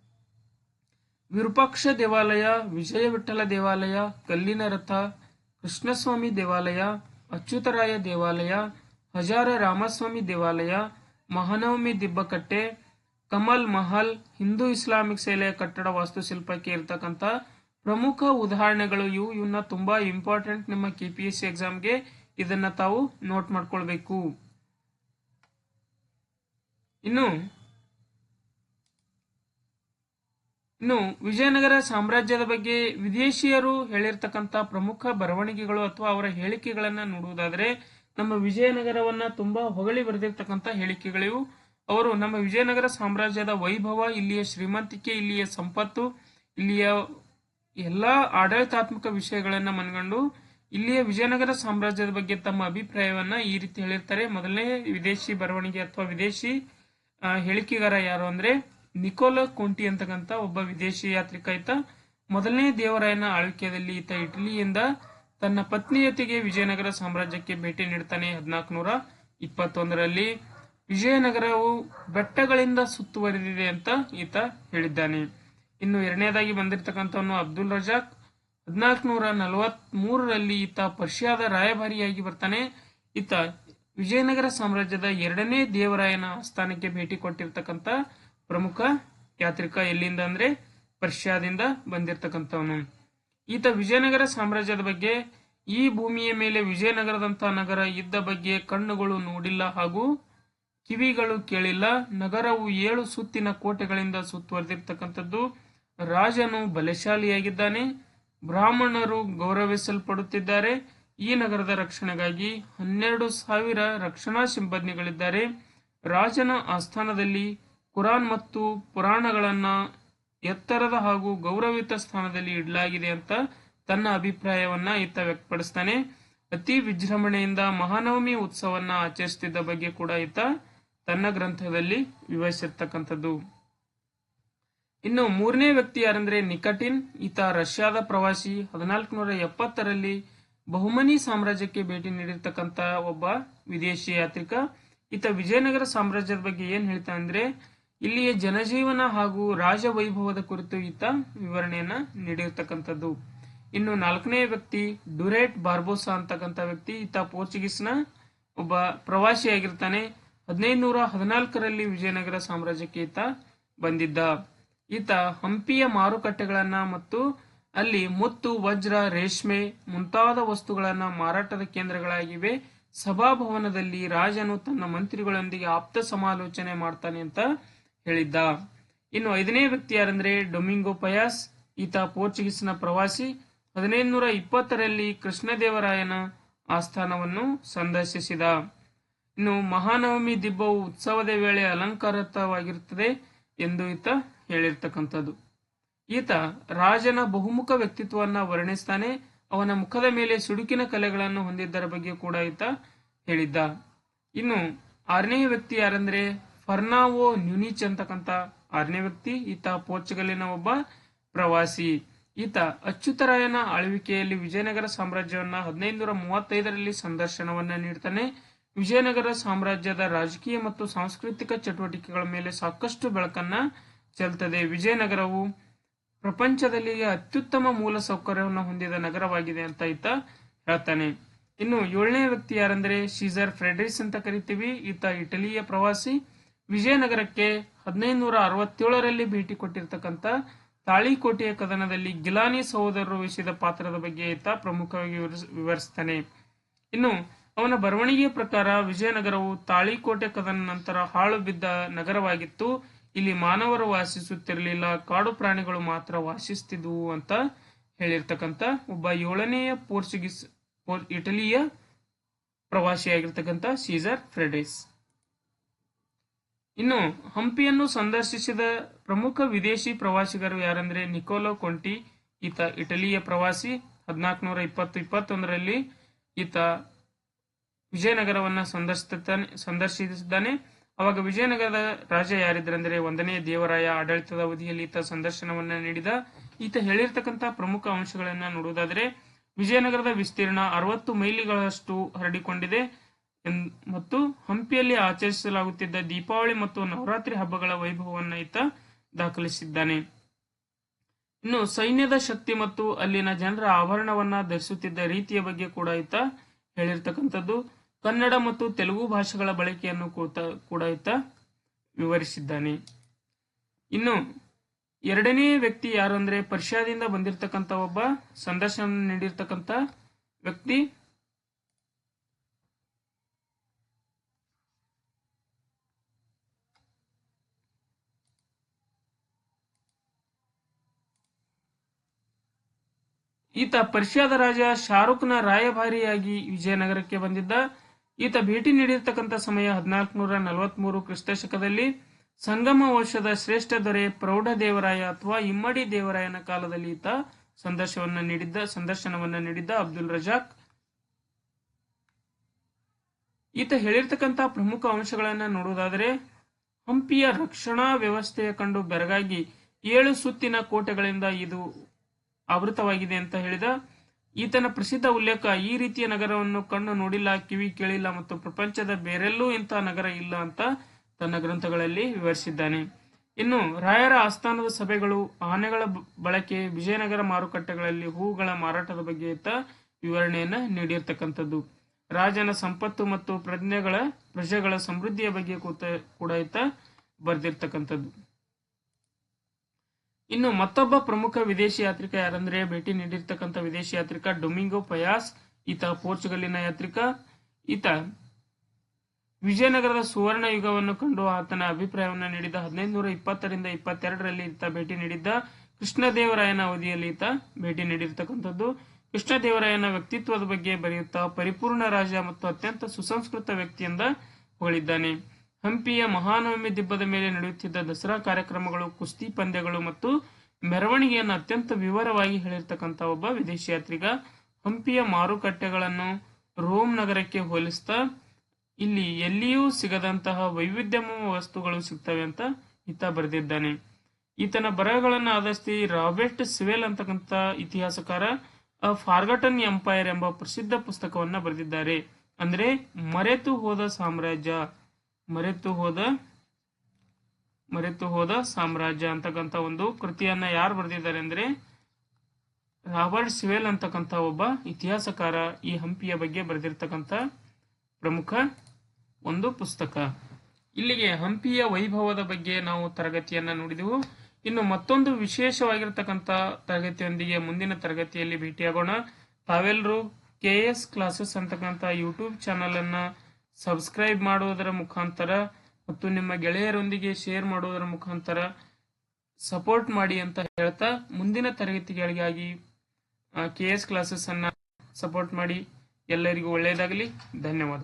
ವಿರೂಪಾಕ್ಷ ದೇವಾಲಯ, ವಿಜಯ ವಿಠಲ ದೇವಾಲಯ ಕಲ್ಲಿನ ರಥ, ಕೃಷ್ಣಸ್ವಾಮಿ ದೇವಾಲಯ ಅಚ್ಯುತರಾಯ ದೇವಾಲಯ, ಹಜಾರ ರಾಮಸ್ವಾಮಿ ದೇವಾಲಯ, ಮಹಾನವಮಿ ದಿಬ್ಬಕಟ್ಟೆ, ಕಮಲ್ ಮಹಲ್, ಹಿಂದೂ ಇಸ್ಲಾಮಿಕ್ ಶೈಲಿಯ ಕಟ್ಟಡ ವಾಸ್ತುಶಿಲ್ಪಕ್ಕೆ ಇರತಕ್ಕಂತ ಪ್ರಮುಖ ಉದಾಹರಣೆಗಳು ಇವು. ಇವನ್ನ ತುಂಬಾ ಇಂಪಾರ್ಟೆಂಟ್ ನಿಮ್ಮ ಕೆ ಪಿ ಎಸ್ ಸಿ ಎಕ್ಸಾಮ್ಗೆ. ಇದನ್ನ ತಾವು ನೋಟ್ ಮಾಡ್ಕೊಳ್ಬೇಕು. ಇನ್ನು ಇನ್ನು ವಿಜಯನಗರ ಸಾಮ್ರಾಜ್ಯದ ಬಗ್ಗೆ ವಿದೇಶಿಯರು ಹೇಳಿರ್ತಕ್ಕಂಥ ಪ್ರಮುಖ ಬರವಣಿಗೆಗಳು ಅಥವಾ ಅವರ ಹೇಳಿಕೆಗಳನ್ನು ನೋಡುವುದಾದರೆ, ನಮ್ಮ ವಿಜಯನಗರವನ್ನ ತುಂಬಾ ಹೊಗಳಿ ಬರೆದಿರ್ತಕ್ಕಂಥ ಹೇಳಿಕೆಗಳಿವು. ಅವರು, ನಮ್ಮ ವಿಜಯನಗರ ಸಾಮ್ರಾಜ್ಯದ ವೈಭವ, ಇಲ್ಲಿಯ ಶ್ರೀಮಂತಿಕೆ, ಇಲ್ಲಿಯ ಸಂಪತ್ತು, ಇಲ್ಲಿಯ ಎಲ್ಲಾ ಆಡಳಿತಾತ್ಮಕ ವಿಷಯಗಳನ್ನು ಮನಗಂಡು, ಇಲ್ಲಿಯ ವಿಜಯನಗರ ಸಾಮ್ರಾಜ್ಯದ ಬಗ್ಗೆ ತಮ್ಮ ಅಭಿಪ್ರಾಯವನ್ನ ಈ ರೀತಿ ಹೇಳಿರ್ತಾರೆ. ಮೊದಲನೇ ವಿದೇಶಿ ಬರವಣಿಗೆ ಅಥವಾ ವಿದೇಶಿ ಹೇಳಿಕೆಗಾರ ಯಾರು ಅಂದ್ರೆ ನಿಕೋಲೋ ಕುಂಟಿ ಅಂತಕ್ಕಂಥ ಒಬ್ಬ ವಿದೇಶಿ ಯಾತ್ರಿಕ ಮೊದಲನೇ ದೇವರಾಯನ ಆಳ್ವಿಕೆಯಲ್ಲಿ ಈತ ಇಟಲಿಯಿಂದ ತನ್ನ ಪತ್ನಿಯೊತ್ತಿಗೆ ವಿಜಯನಗರ ಸಾಮ್ರಾಜ್ಯಕ್ಕೆ ಭೇಟಿ ನೀಡ್ತಾನೆ. ಹದಿನಾಲ್ಕು ನೂರ ಇಪ್ಪತ್ತೊಂದರಲ್ಲಿ ವಿಜಯನಗರವು ಬೆಟ್ಟಗಳಿಂದ ಸುತ್ತುವರಿದಿದೆ ಅಂತ ಈತ ಹೇಳಿದ್ದಾನೆ. ಇನ್ನು ಎರಡನೇದಾಗಿ ಬಂದಿರತಕ್ಕಂಥವನು ಅಬ್ದುಲ್ ರಜಾಕ್. ಹದಿನಾಲ್ಕುನೂರ ನಲವತ್ತ್ ಮೂರರಲ್ಲಿ ಈತ ಪರ್ಷಿಯಾದ ರಾಯಭಾರಿಯಾಗಿ ಬರ್ತಾನೆ. ಈತ ವಿಜಯನಗರ ಸಾಮ್ರಾಜ್ಯದ ಎರಡನೇ ದೇವರಾಯನ ಸ್ಥಾನಕ್ಕೆ ಭೇಟಿ ಕೊಟ್ಟಿರ್ತಕ್ಕಂಥ ಪ್ರಮುಖ ಯಾತ್ರಿಕ ಎಲ್ಲಿಂದ ಅಂದ್ರೆ ಪರ್ಷಿಯಾದಿಂದ ಬಂದಿರತಕ್ಕಂಥವನು. ಈತ ವಿಜಯನಗರ ಸಾಮ್ರಾಜ್ಯದ ಬಗ್ಗೆ, ಈ ಭೂಮಿಯ ಮೇಲೆ ವಿಜಯನಗರದಂತ ನಗರ ಇದ್ದ ಬಗ್ಗೆ ಕಣ್ಣುಗಳು ನೋಡಿಲ್ಲ ಹಾಗೂ ಕಿವಿಗಳು ಕೇಳಿಲ್ಲ. ನಗರವು ಏಳು ಸುತ್ತಿನ ಕೋಟೆಗಳಿಂದ ಸುತ್ತುವರೆದಿರ್ತಕ್ಕಂಥದ್ದು. ರಾಜನು ಬಲಶಾಲಿಯಾಗಿದ್ದಾನೆ. ಬ್ರಾಹ್ಮಣರು ಗೌರವಿಸಲ್ಪಡುತ್ತಿದ್ದಾರೆ. ಈ ನಗರದ ರಕ್ಷಣೆಗಾಗಿ ಹನ್ನೆರಡು ಸಾವಿರ ರಕ್ಷಣಾ ಸಿಬ್ಬಂದಿಗಳಿದ್ದಾರೆ. ರಾಜನ ಆಸ್ಥಾನದಲ್ಲಿ ಕುರಾನ್ ಮತ್ತು ಪುರಾಣಗಳನ್ನ ಎತ್ತರದ ಹಾಗೂ ಗೌರವಿತ ಸ್ಥಾನದಲ್ಲಿ ಇಡಲಾಗಿದೆ ಅಂತ ತನ್ನ ಅಭಿಪ್ರಾಯವನ್ನ ಈತ ವ್ಯಕ್ತಪಡಿಸ್ತಾನೆ. ಅತಿ ವಿಜೃಂಭಣೆಯಿಂದ ಮಹಾನವಮಿ ಉತ್ಸವವನ್ನ ಆಚರಿಸುತ್ತಿದ್ದ ಬಗ್ಗೆ ಕೂಡ ಈತ ತನ್ನ ಗ್ರಂಥದಲ್ಲಿ ವಿವರಿಸಿರ್ತಕ್ಕಂಥದ್ದು. ಇನ್ನು ಮೂರನೇ ವ್ಯಕ್ತಿ ಯಾರಂದ್ರೆ ನಿಕಟಿನ್. ಈತ ರಷ್ಯಾದ ಪ್ರವಾಸಿ ಹದಿನಾಲ್ಕು ನೂರ ಎಪ್ಪತ್ತರಲ್ಲಿ ಬಹುಮನಿ ಸಾಮ್ರಾಜ್ಯಕ್ಕೆ ಭೇಟಿ ನೀಡಿರ್ತಕ್ಕಂಥ ಒಬ್ಬ ವಿದೇಶಿ ಯಾತ್ರಿಕ. ಈತ ವಿಜಯನಗರ ಸಾಮ್ರಾಜ್ಯದ ಬಗ್ಗೆ ಏನ್ ಹೇಳ್ತಾ ಅಂದ್ರೆ ಇಲ್ಲಿಯ ಜನಜೀವನ ಹಾಗೂ ರಾಜ ವೈಭವದ ಕುರಿತು ಈತ ವಿವರಣೆಯನ್ನ ನೀಡಿರ್ತಕ್ಕಂಥದ್ದು. ಇನ್ನು ನಾಲ್ಕನೇ ವ್ಯಕ್ತಿ ಡುರೇಟ್ ಬಾರ್ಬೋಸಾ ಅಂತಕ್ಕಂಥ ವ್ಯಕ್ತಿ ಈತ ಪೋರ್ಚುಗೀಸ್ನ ಒಬ್ಬ ಪ್ರವಾಸಿಯಾಗಿರ್ತಾನೆ. ಹದಿನೈದು ನೂರ ಹದಿನಾಲ್ಕರಲ್ಲಿ ವಿಜಯನಗರ ಸಾಮ್ರಾಜ್ಯಕ್ಕೆ ಈತ ಬಂದಿದ್ದ. ಈತ ಹಂಪಿಯ ಮಾರುಕಟ್ಟೆಗಳನ್ನ ಮತ್ತು ಅಲ್ಲಿ ಮುತ್ತು, ವಜ್ರ, ರೇಷ್ಮೆ ಮುಂತಾದ ವಸ್ತುಗಳನ್ನ ಮಾರಾಟದ ಕೇಂದ್ರಗಳಾಗಿವೆ. ಸಭಾಭವನದಲ್ಲಿ ರಾಜನು ತನ್ನ ಮಂತ್ರಿಗಳೊಂದಿಗೆ ಆಪ್ತ ಸಮಾಲೋಚನೆ ಮಾಡ್ತಾನೆ ಅಂತ ಹೇಳಿದ್ದ. ಇನ್ನು ಐದನೇ ವ್ಯಕ್ತಿ ಯಾರಂದ್ರೆ ಡೊಮಿಂಗೋ ಪಯಾಸ್, ಈತ ಪೋರ್ಚುಗೀಸ್ನ ಪ್ರವಾಸಿ. ಹದಿನೈದು ನೂರ ಇಪ್ಪತ್ತರಲ್ಲಿ ಕೃಷ್ಣದೇವರಾಯನ ಆಸ್ಥಾನವನ್ನು ಸಂದರ್ಶಿಸಿದ. ಇನ್ನು ಮಹಾನವಮಿ ದಿಬ್ಬವು ಉತ್ಸವದ ವೇಳೆ ಅಲಂಕಾರತವಾಗಿರುತ್ತದೆ ಎಂದು ಈತ ಹೇಳಿರ್ತಕ್ಕಂಥದ್ದು. ಈತ ರಾಜನ ಬಹುಮುಖ ವ್ಯಕ್ತಿತ್ವವನ್ನ ವರ್ಣಿಸ್ತಾನೆ. ಅವನ ಮುಖದ ಮೇಲೆ ಸುಡುಕಿನ ಕಲೆಗಳನ್ನು ಹೊಂದಿದ್ದರ ಬಗ್ಗೆ ಕೂಡ ಈತ ಹೇಳಿದ್ದ. ಇನ್ನು ಆರನೇ ವ್ಯಕ್ತಿ ಯಾರಂದ್ರೆ ಫರ್ನಾವೋ ನ್ಯೂನಿಚ್ ಅಂತಕ್ಕಂಥ ಆರನೇ ವ್ಯಕ್ತಿ, ಈತ ಪೋರ್ಚುಗಲಿನ ಒಬ್ಬ ಪ್ರವಾಸಿ. ಈತ ಅಚ್ಯುತರಾಯನ ಆಳ್ವಿಕೆಯಲ್ಲಿ ವಿಜಯನಗರ ಸಾಮ್ರಾಜ್ಯವನ್ನ ಹದಿನೈದುನೂರ ಮೂವತ್ತೈದರಲ್ಲಿ ಸಂದರ್ಶನವನ್ನ ನೀಡ್ತಾನೆ. ವಿಜಯನಗರ ಸಾಮ್ರಾಜ್ಯದ ರಾಜಕೀಯ ಮತ್ತು ಸಾಂಸ್ಕೃತಿಕ ಚಟುವಟಿಕೆಗಳ ಮೇಲೆ ಸಾಕಷ್ಟು ಬೆಳಕನ್ನ ಚೆಲ್ತದೆ. ವಿಜಯನಗರವು ಪ್ರಪಂಚದಲ್ಲಿ ಅತ್ಯುತ್ತಮ ಮೂಲ ಸೌಕರ್ಯವನ್ನು ಹೊಂದಿದ ನಗರವಾಗಿದೆ ಅಂತ ಈತ ಹೇಳ್ತಾನೆ. ಇನ್ನು ಏಳನೇ ವ್ಯಕ್ತಿ ಯಾರಂದ್ರೆ, ಸೀಸರ್ ಫ್ರೆಡ್ರಿಸ್ ಅಂತ ಕರಿತೀವಿ. ಈತ ಇಟಲಿಯ ಪ್ರವಾಸಿ. ವಿಜಯನಗರಕ್ಕೆ ಹದಿನೈದುನೂರ ಅರವತ್ತೇಳರಲ್ಲಿ ಭೇಟಿ ಕೊಟ್ಟಿರ್ತಕ್ಕಂಥ ತಾಳಿಕೋಟೆಯ ಕದನದಲ್ಲಿ ಗಿಲಾನಿ ಸಹೋದರರು ವಹಿಸಿದ ಪಾತ್ರದ ಬಗ್ಗೆ ಈತ ಪ್ರಮುಖವಾಗಿ ವಿವರಿಸ್- ವಿವರಿಸ್ತಾನೆ. ಇನ್ನು, ಅವನ ಬರವಣಿಗೆಯ ಪ್ರಕಾರ ವಿಜಯನಗರವು ತಾಳಿಕೋಟೆ ಕದನ ನಂತರ ಹಾಳು ಬಿದ್ದ ನಗರವಾಗಿತ್ತು. ಇಲ್ಲಿ ಮಾನವರು ವಾಸಿಸುತ್ತಿರಲಿಲ್ಲ, ಕಾಡು ಪ್ರಾಣಿಗಳು ಮಾತ್ರ ವಾಸಿಸ್ತಿದ್ವು ಅಂತ ಹೇಳಿರ್ತಕ್ಕಂಥ ಒಬ್ಬ ಏಳನೆಯ ಪೋರ್ಚುಗೀಸ್ ಪೋರ್- ಇಟಲಿಯ ಪ್ರವಾಸಿಯಾಗಿರ್ತಕ್ಕಂಥ ಸೀಸರ್ ಫ್ರೆಡ್ರಿಸ್ ಇನ್ನು ಹಂಪಿಯನ್ನು ಸಂದರ್ಶಿಸಿದ ಪ್ರಮುಖ ವಿದೇಶಿ ಪ್ರವಾಸಿಗರು ಯಾರಂದ್ರೆ ನಿಕೋಲೋ ಕೊಂಟಿ ಈತ ಇಟಲಿಯ ಪ್ರವಾಸಿ, ಹದಿನಾಲ್ಕುನೂರ ಇಪ್ಪತ್ತು ಇಪ್ಪತ್ತೊಂದರಲ್ಲಿ ಈತ ವಿಜಯನಗರವನ್ನ ಸಂದರ್ಶಿಸುತ್ತಾನೆ ಸಂದರ್ಶಿಸಿದ್ದಾನೆ. ಅವಾಗ ವಿಜಯನಗರದ ರಾಜ ಯಾರಿದ್ರಂದ್ರೆ ಒಂದನೇ ದೇವರಾಯ ಆಡಳಿತದ ಅವಧಿಯಲ್ಲಿ ಈತ ಸಂದರ್ಶನವನ್ನ ನೀಡಿದ. ಈತ ಹೇಳಿರ್ತಕ್ಕಂಥ ಪ್ರಮುಖ ಅಂಶಗಳನ್ನ ನೋಡುವುದಾದ್ರೆ ವಿಜಯನಗರದ ವಿಸ್ತೀರ್ಣ ಅರವತ್ತು ಮೈಲಿಗಳಷ್ಟು ಹರಡಿಕೊಂಡಿದೆ. ಮತ್ತು ಹಂಪಿಯಲ್ಲಿ ಆಚರಿಸಲಾಗುತ್ತಿದ್ದ ದೀಪಾವಳಿ ಮತ್ತು ನವರಾತ್ರಿ ಹಬ್ಬಗಳ ವೈಭವವನ್ನು ಈತ ದಾಖಲಿಸಿದ್ದಾನೆ. ಇನ್ನು ಸೈನ್ಯದ ಶಕ್ತಿ ಮತ್ತು ಅಲ್ಲಿನ ಜನರ ಆಭರಣವನ್ನ ಧರಿಸುತ್ತಿದ್ದ ರೀತಿಯ ಬಗ್ಗೆ ಕೂಡ ಈತ ಹೇಳಿರ್ತಕ್ಕಂಥದ್ದು. ಕನ್ನಡ ಮತ್ತು ತೆಲುಗು ಭಾಷೆಗಳ ಬಳಕೆಯನ್ನು ಕೂಡ ಈತ ವಿವರಿಸಿದ್ದಾನೆ. ಇನ್ನು ಎರಡನೇ ವ್ಯಕ್ತಿ ಯಾರು ಅಂದ್ರೆ ಪರ್ಷಿಯಾದಿಂದ ಬಂದಿರತಕ್ಕಂಥ ಒಬ್ಬ ಸಂದರ್ಶನ ನೀಡಿರ್ತಕ್ಕಂಥ ವ್ಯಕ್ತಿ ಈತ ಪರ್ಷಿಯಾದ ರಾಜ ಶಾರುಖ್ನ ರಾಯಭಾರಿಯಾಗಿ ವಿಜಯನಗರಕ್ಕೆ ಬಂದಿದ್ದ. ಈತ ಭೇಟಿ ನೀಡಿರ್ತಕ್ಕಂಥ ಸಮಯ ಹದಿನಾಲ್ಕುನೂರ ನಲವತ್ಮೂರು ಕ್ರಿಸ್ತ ಶಕದಲ್ಲಿ ಸಂಗಮ ವಂಶದ ಶ್ರೇಷ್ಠ ದೊರೆ ಪ್ರೌಢ ದೇವರಾಯ ಅಥವಾ ಇಮ್ಮಡಿ ದೇವರಾಯನ ಕಾಲದಲ್ಲಿ ಈತ ಸಂದರ್ಶವನ್ನ ನೀಡಿದ್ದ, ಸಂದರ್ಶನವನ್ನ ನೀಡಿದ್ದ ಅಬ್ದುಲ್ ರಜಾಕ್. ಈತ ಹೇಳಿರ್ತಕ್ಕಂಥ ಪ್ರಮುಖ ಅಂಶಗಳನ್ನ ನೋಡುವುದಾದರೆ, ಹಂಪಿಯ ರಕ್ಷಣಾ ವ್ಯವಸ್ಥೆಯ ಕಂಡು ಬೆರಗಾಗಿ ಏಳು ಸುತ್ತಿನ ಕೋಟೆಗಳಿಂದ ಇದು ಆವೃತವಾಗಿದೆ ಅಂತ ಹೇಳಿದ ಈತನ ಪ್ರಸಿದ್ಧ ಉಲ್ಲೇಖ, ಈ ರೀತಿಯ ನಗರವನ್ನು ಕಣ್ಣು ನೋಡಿಲ್ಲ, ಕಿವಿ ಕೇಳಿಲ್ಲ ಮತ್ತು ಪ್ರಪಂಚದ ಬೇರೆಲ್ಲೂ ಇಂತಹ ನಗರ ಇಲ್ಲ ಅಂತ ತನ್ನ ಗ್ರಂಥಗಳಲ್ಲಿ ವಿವರಿಸಿದ್ದಾನೆ. ಇನ್ನು ರಾಯರ ಆಸ್ಥಾನದ ಸಭೆಗಳು, ಆನೆಗಳ ಬಳಕೆ, ವಿಜಯನಗರ ಮಾರುಕಟ್ಟೆಗಳಲ್ಲಿ ಹೂಗಳ ಮಾರಾಟದ ಬಗ್ಗೆ ಈತ ವಿವರಣೆಯನ್ನ ನೀಡಿರ್ತಕ್ಕಂಥದ್ದು. ರಾಜನ ಸಂಪತ್ತು ಮತ್ತು ಪ್ರಜ್ಞೆಗಳ, ಪ್ರಜೆಗಳ ಸಮೃದ್ಧಿಯ ಬಗ್ಗೆ ಕೂತ, ಕೂಡ ಇತ್ತ ಬರೆದಿರ್ತಕ್ಕಂಥದ್ದು. ಇನ್ನು ಮತ್ತೊಬ್ಬ ಪ್ರಮುಖ ವಿದೇಶಿ ಯಾತ್ರಿಕ ಯಾರಂದ್ರೆ ಭೇಟಿ ನೀಡಿರ್ತಕ್ಕಂಥ ವಿದೇಶಿ ಯಾತ್ರಿಕ ಡೊಮಿಂಗೋ ಪಯಾಸ್, ಈತ ಪೋರ್ಚುಗಲಿನ ಯಾತ್ರಿಕ. ಈತ ವಿಜಯನಗರದ ಸುವರ್ಣ ಯುಗವನ್ನು ಕಂಡು ಆತನ ಅಭಿಪ್ರಾಯವನ್ನು ನೀಡಿದ. ಹದಿನೈದುನೂರ ಇಪ್ಪತ್ತರಿಂದ ಇಪ್ಪತ್ತೆರಡರಲ್ಲಿ ಈತ ಭೇಟಿ ನೀಡಿದ್ದ. ಕೃಷ್ಣದೇವರಾಯನ ಅವಧಿಯಲ್ಲಿ ಈತ ಭೇಟಿ ನೀಡಿರ್ತಕ್ಕಂಥದ್ದು. ಕೃಷ್ಣದೇವರಾಯನ ವ್ಯಕ್ತಿತ್ವದ ಬಗ್ಗೆ ಬರೆಯುತ್ತಾ ಪರಿಪೂರ್ಣ ರಾಜ ಮತ್ತು ಅತ್ಯಂತ ಸುಸಂಸ್ಕೃತ ವ್ಯಕ್ತಿಯಿಂದ ಹೊಗಳಿದ್ದಾನೆ. ಹಂಪಿಯ ಮಹಾನವಮಿ ದಿಬ್ಬದ ಮೇಲೆ ನಡೆಯುತ್ತಿದ್ದ ದಸರಾ ಕಾರ್ಯಕ್ರಮಗಳು, ಕುಸ್ತಿ ಪಂದ್ಯಗಳು ಮತ್ತು ಮೆರವಣಿಗೆಯನ್ನು ಅತ್ಯಂತ ವಿವರವಾಗಿ ಹೇಳಿರ್ತಕ್ಕಂಥ ಒಬ್ಬ ವಿದೇಶಿ ಯಾತ್ರಿಗ ಹಂಪಿಯ ಮಾರುಕಟ್ಟೆಗಳನ್ನು ರೋಮ್ ನಗರಕ್ಕೆ ಹೋಲಿಸ್ತಾ, ಇಲ್ಲಿ ಎಲ್ಲಿಯೂ ಸಿಗದಂತಹ ವೈವಿಧ್ಯಮಯ ವಸ್ತುಗಳು ಸಿಗ್ತವೆ ಅಂತ ಈತ ಬರೆದಿದ್ದಾನೆ. ಈತನ ಬರಹಗಳನ್ನು ಆಧರಿಸಿ ರಾಬರ್ಟ್ ಸಿವೆಲ್ ಅಂತಕ್ಕಂಥ ಇತಿಹಾಸಕಾರ ಫಾರ್ಗಟನ್ ಎಂಪೈರ್ ಎಂಬ ಪ್ರಸಿದ್ಧ ಪುಸ್ತಕವನ್ನು ಬರೆದಿದ್ದಾರೆ. ಅಂದ್ರೆ ಮರೆತು ಹೋದ ಸಾಮ್ರಾಜ್ಯ. ಮರೆತು ಹೋದ ಮರೆತು ಹೋದ ಸಾಮ್ರಾಜ್ಯ ಅಂತಕ್ಕಂಥ ಒಂದು ಕೃತಿಯನ್ನ ಯಾರು ಬರೆದಿದ್ದಾರೆ ಅಂದ್ರೆ ರಾಬರ್ಟ್ ಸಿವೆಲ್ ಅಂತಕ್ಕಂಥ ಒಬ್ಬ ಇತಿಹಾಸಕಾರ ಈ ಹಂಪಿಯ ಬಗ್ಗೆ ಬರೆದಿರ್ತಕ್ಕಂಥ ಪ್ರಮುಖ ಒಂದು ಪುಸ್ತಕ. ಇಲ್ಲಿಗೆ ಹಂಪಿಯ ವೈಭವದ ಬಗ್ಗೆ ನಾವು ತರಗತಿಯನ್ನ ನೋಡಿದೆವು. ಇನ್ನು ಮತ್ತೊಂದು ವಿಶೇಷವಾಗಿರ್ತಕ್ಕಂಥ ತರಗತಿಯೊಂದಿಗೆ ಮುಂದಿನ ತರಗತಿಯಲ್ಲಿ ಭೇಟಿಯಾಗೋಣ. ತಾವೆಲ್ಲರೂ ಕೆ ಎಸ್ ಕ್ಲಾಸಸ್ ಅಂತಕ್ಕಂಥ ಯೂಟ್ಯೂಬ್ ಚಾನಲ್ ಅನ್ನ ಸಬ್ಸ್ಕ್ರೈಬ್ ಮಾಡುವುದರ ಮುಖಾಂತರ ಮತ್ತು ನಿಮ್ಮ ಗೆಳೆಯರೊಂದಿಗೆ ಶೇರ್ ಮಾಡುವುದರ ಮುಖಾಂತರ ಸಪೋರ್ಟ್ ಮಾಡಿ ಅಂತ ಹೇಳ್ತಾ ಮುಂದಿನ ತರಗತಿಗಳಿಗಾಗಿ ಕೆ ಎಸ್ ಕ್ಲಾಸಸ್ ಅನ್ನ ಸಪೋರ್ಟ್ ಮಾಡಿ ಎಲ್ಲರಿಗೂ ಒಳ್ಳೆಯದಾಗಲಿ. ಧನ್ಯವಾದ